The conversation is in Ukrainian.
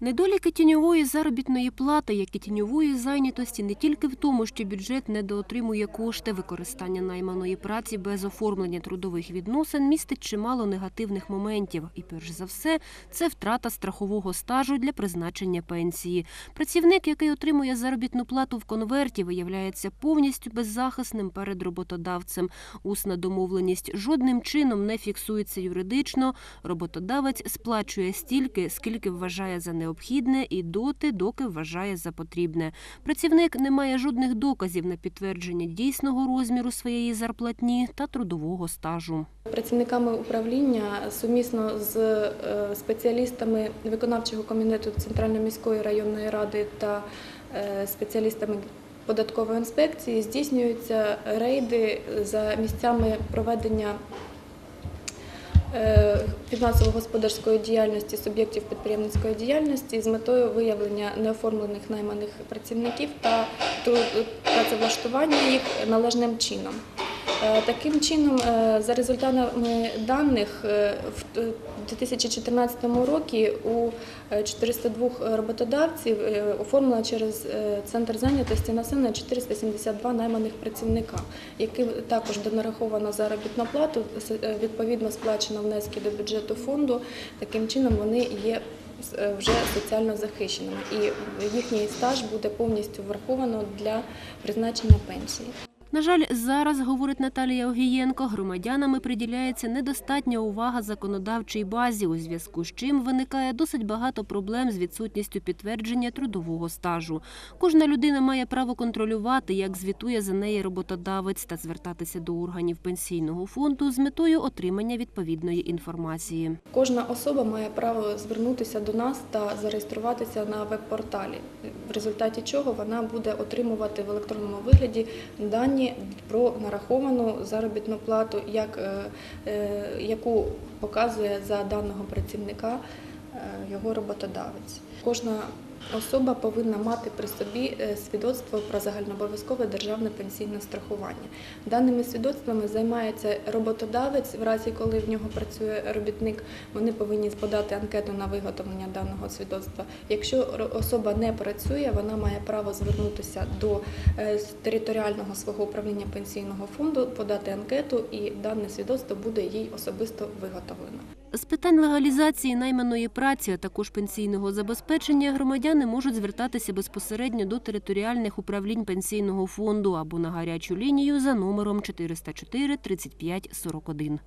Недоліки тіньової заробітної плати, як і тіньової зайнятості, не тільки в тому, що бюджет недоотримує кошти, використання найманої праці без оформлення трудових відносин містить чимало негативних моментів. І перш за все, це втрата страхового стажу для призначення пенсії. Працівник, який отримує заробітну плату в конверті, виявляється повністю беззахисним перед роботодавцем. Усна домовленість жодним чином не фіксується юридично. Роботодавець сплачує стільки, скільки вважає за необхідне, і доти, доки вважає за потрібне. Працівник не має жодних доказів на підтвердження дійсного розміру своєї зарплатні та трудового стажу. Працівниками управління сумісно з е, спеціалістами виконавчого комітету Центральної міської районної ради та е, спеціалістами податкової інспекції здійснюються рейди за місцями проведення фінансово-господарської діяльності суб'єктів підприємницької діяльності з метою виявлення неоформлених найманих працівників та тру- працевлаштування їх належним чином. Е, Таким чином, е, за результатами даних, е, в 2014 році у е, 402 роботодавців оформлено через центр зайнятості населення 472 найманих працівника, яким також донараховано заробітну плату, відповідно сплачено внески до бюджету фонду. Таким чином вони є вже соціально захищеними, і їхній стаж буде повністю враховано для призначення пенсії. На жаль, зараз, говорить Наталія Огієнко, громадянами приділяється недостатня увага законодавчій базі, у зв'язку з чим виникає досить багато проблем з відсутністю підтвердження трудового стажу. Кожна людина має право контролювати, як звітує за неї роботодавець та звертатися до органів пенсійного фонду з метою отримання відповідної інформації. Кожна особа має право звернутися до нас та зареєструватися на веб-порталі, в результаті чого вона буде отримувати в електронному вигляді дані про нараховану заробітну плату, як, е, е, яку показує за даного працівника е, його роботодавець. Кожна особа повинна мати при собі е, свідоцтво про загальнообов'язкове державне пенсійне страхування. Даними свідоцтвами займається роботодавець, в разі коли в нього працює робітник, вони повинні подати анкету на виготовлення даного свідоцтва. Якщо особа не працює, вона має право звернутися до е, територіального свого управління пенсійного фонду, подати анкету, і дане свідоцтво буде їй особисто виготовлено. З питань легалізації найманої праці, а також пенсійного забезпечення громадяни можуть звертатися безпосередньо до територіальних управлінь пенсійного фонду або на гарячу лінію за номером 404 35 41.